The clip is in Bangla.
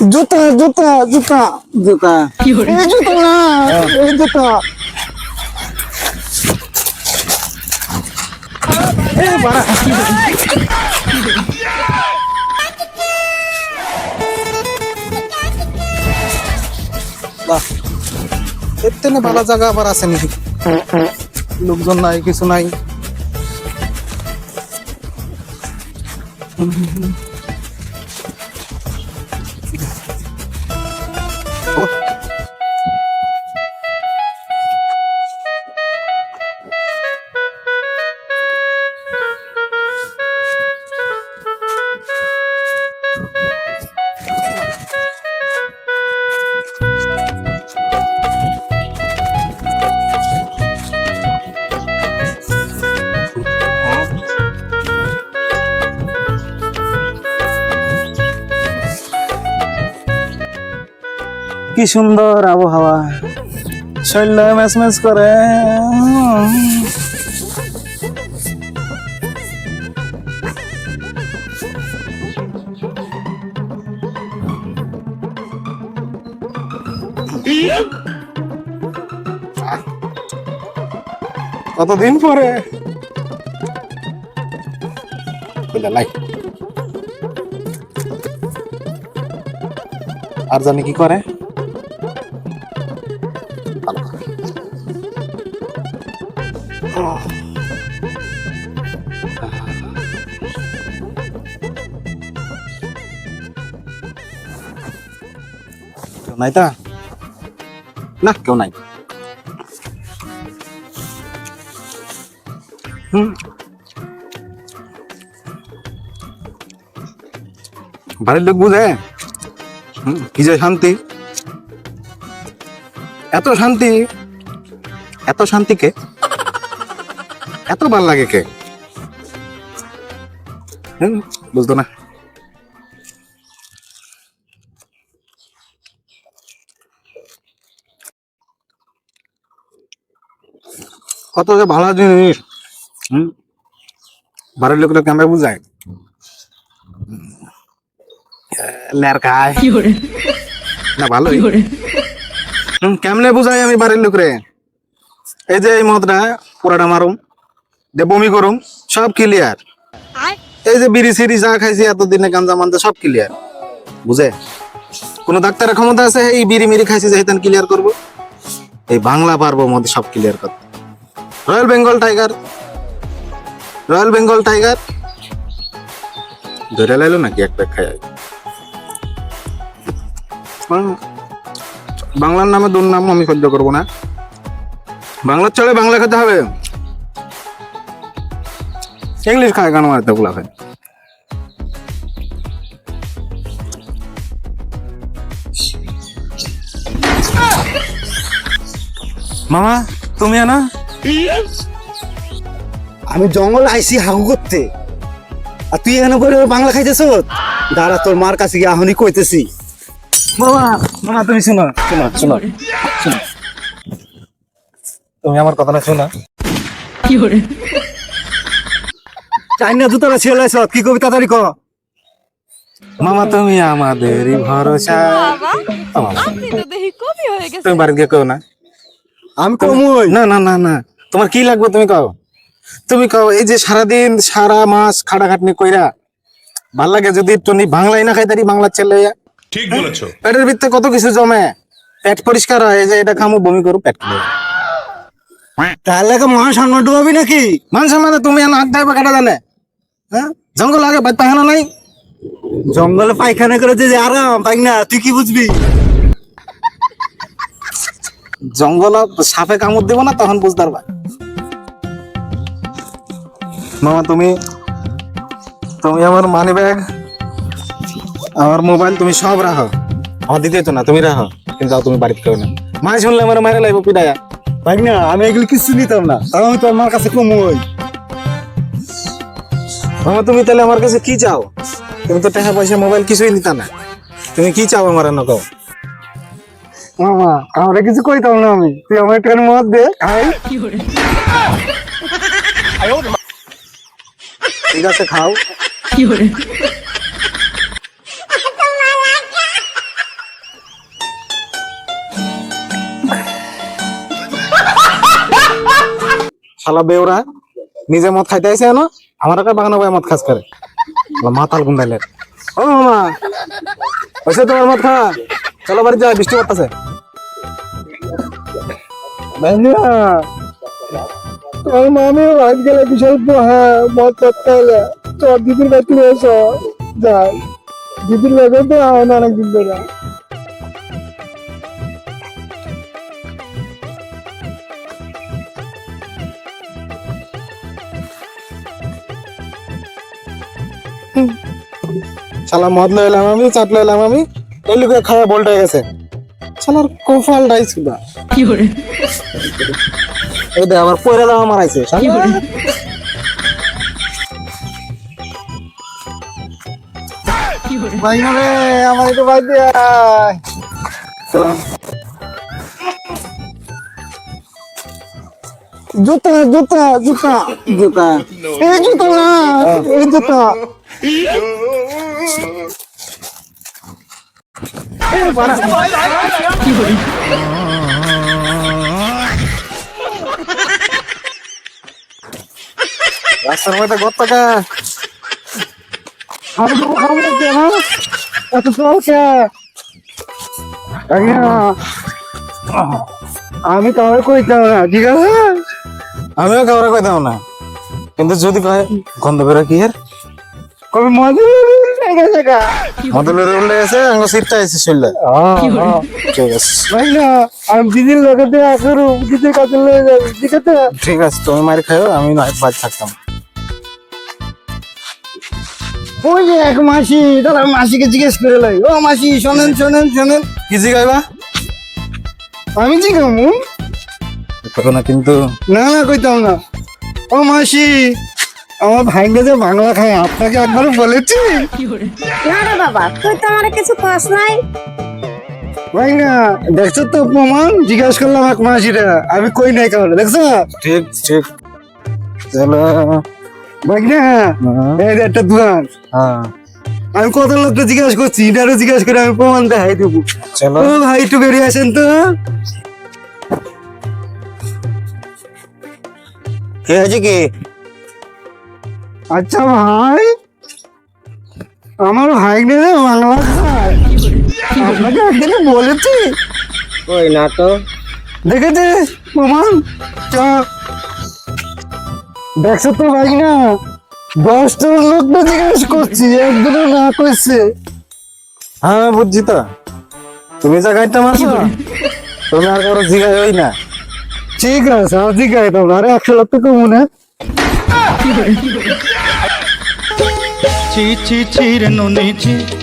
জুতা জুতা জুতা। জুতা। এই জুতা না এই জুতা। থেকে ভালো জায়গা আবার আছে নাকি? লোকজন নাই কিছু নাই। কি সুন্দর আবহাওয়া। শরীর ম্যাচ ম্যাচ করে। কতদিন পরে? আর জানি কি করে? নাই বাড়ির লোক বুঝে? কি যে শান্তি। এত শান্তি এত শান্তি কে? এত ভালো লাগে কে? বুঝতো না। কত যে ভালো জিনিস। হুম বাড়ির লোকরা কেমন বুঝায়? লের খায়। না ভালোই। কেমনে বুঝাই আমি বাড়ির লোকরে এই যে এই মদটা পুরাটা মারুম। যে বমি করুম সব ক্লিয়ার এই যে বিড়ি সিড়ি যা খাইছি এতদিনে গাঞ্জা মানতে সব ক্লিয়ার বুঝে? কোন ডাক্তারের ক্ষমতা আছে? এই বিড়ি মিড়ি খাইছি যে হেতেন ক্লিয়ার করব? এই বাংলা পারব মধ্যে সব ক্লিয়ার করতে royal Bengal tiger. Royal Bengal tiger. ধরে লাইলো নাকি এক প্যাক খাই বাংলার নামে দুর্নাম আমি সহ্য করব না। বাংলার চলে বাংলা খেতে হবে। ইংলিশ খায় কেন এতগুলা খায় মামা তুমি না আমি জঙ্গল আইছি হাগু করতে। আর তুই এখানে করে বাংলা খাইতেছ? দাঁড়া তোর মার কাছে গিয়ে আহনি কইতেছি। মামা মামা তুমি শোনো। শোনো শোনো শোনো। তুমি আমার কথাটা শোনো। চাইনা জুতাটা ছেলে আইছ কি কবি তাড়াতাড়ি ক মামা তুমি আমাদেরই ভরসা। আপনি তো দেখি কবি হয়ে গেছে তুমি গিয়ে না। আমি কমই। না না না না। তোমার কি লাগবে তুমি কও। তুমি কও এই যে সারাদিন সারা মাস খাটাখাটনি কইরা ভালো লাগে যদি একটু নি বাংলাই না খাইতারি বাংলার ছেলে। ঠিক বলেছ। পেটের ভিতরে কত কিছু জমে। পেট পরিষ্কার হয় এই যে এটা খামু বমি করু পেট ক্লিয়ার তাহলে কি মহা সম্মান ডুবাবি নাকি? মানে তুমি এনে হাত দেবে কাটা জানে। হ্যাঁ? জঙ্গল আগে পাহানো নাই? জঙ্গলে পায়খানা করে যে আরাম পাই না তুই কি বুঝবি? জঙ্গল সাপে কামড় দিব না তখন বুঝতে পারবা। মামা তুমি তুমি আমার মানি ব্যাগ আমার মোবাইল তুমি সব রাখো। আমার দিতে তো না তুমি রাখো কিন্তু যাও তুমি বাড়িতে কেউ না। মাই শুনলে আমার মারে লাগবো পিডায়া। পাই না আমি এগুলো কিছু নিতাম না তাও আমি তোর মার কাছে কমই। মামা তুমি তাহলে আমার কাছে কি চাও? তুমি তো টাকা পয়সা মোবাইল কিছুই দিতা না। তুমি কি চাও আমার না কও? মামা আমরা কিছু কইতাম না আমি। তুই আমার একটা মধ্যে দে খাই। ঠিক আছে খাও। কি হরে শালা বেওরা নিজে মদ খাইতে আইছে না আমার একটা বাগানো ভাই মদ খাস করে। মাতাল গুন্ডাইলে। ও মামা হয়েছে তোমার মদ খা চলো বাড়ি যা বৃষ্টি পড়তেছে। তোর মামি রাত গেলে বিশাল হ্যাঁ মদ করতে হলে দিদির বাড়িতে এসো। যাই দিদির বাড়িতে তো অনেকদিন ধরে। শালা মদ লইলাম আমি চাট লইলাম আমি এই লোকে খাওয়া বলটা গেছে। শালার কপাল ডাইস কিবা। এই দে আবার পয়রা দাও মারাইছে ভাই রে আমার একটু বাদ দিয়ে। জুতা জুতা জুতা। জুতা এই জুতা না এই জুতা। রাস্তার মধ্যে গত্তটা আমি তো খাব না এত চলছে আমি কাউকে কইতাম না ঠিক আছে? আমিও কাউরে কইতাম না। কিন্তু যদি কয় গন্ধ বেরো কি এর? কবে মজা গেছে গা। মদলের উল্লে গেছে আঙ্গ সিটটা এসে চললে ঠিক আছে। ভাই আমি দিদির লোকে দেওয়া করু দিদির কাছে লয়ে যাবি ঠিক আছে? ঠিক আছে তুমি মারি খাও আমি নয় বাজ থাকতাম। ওই যে এক মাসি দাদা মাসিকে জিজ্ঞেস করে লাই। ও মাসি শোনেন শোনেন শোনেন। কি জিগাইবা আমি তখন কিন্তু না না কইতাম না। ও মাসি আমার ভাইকে যে বাংলা খায় আপনাকে একবার বলেছি। না রে বাবা তুই তো আমার কিছু কস নাই। ভাই না দেখছ তো প্রমাণ? জিজ্ঞাসা করলাম এক মাসিরা আমি কই নাই কারণে দেখছ? ঠিক ঠিক। চলো। ভাই না এই যে একটা দোকান। হ্যাঁ। আমি কত লোকটা জিজ্ঞাসা করছি এটারও জিজ্ঞাসা করে আমি প্রমাণ দেখাই দেবো। চলো। ও ভাই একটু বেরিয়ে আসেন তো। কে আছে কি? আচ্ছা ভাই আমার ভাই নে বাংলা আপনাকে একদিনে বলেছি। ওই না তো। দেখেছে প্রমাণ। চ দেখছ তো ভাই না দশটা লোকটা জিজ্ঞেস করছি একদিনও না করছে হ্যাঁ বুঝছি তো। তুমি যা গাইডটা মারছো তুমি আর কারও জিগাই ওই না। ঠিক আছে আর জিজ্ঞাসা তোমরা আরে একশো লক্ষ কমুনে ছি ছি চির নুনি ছি।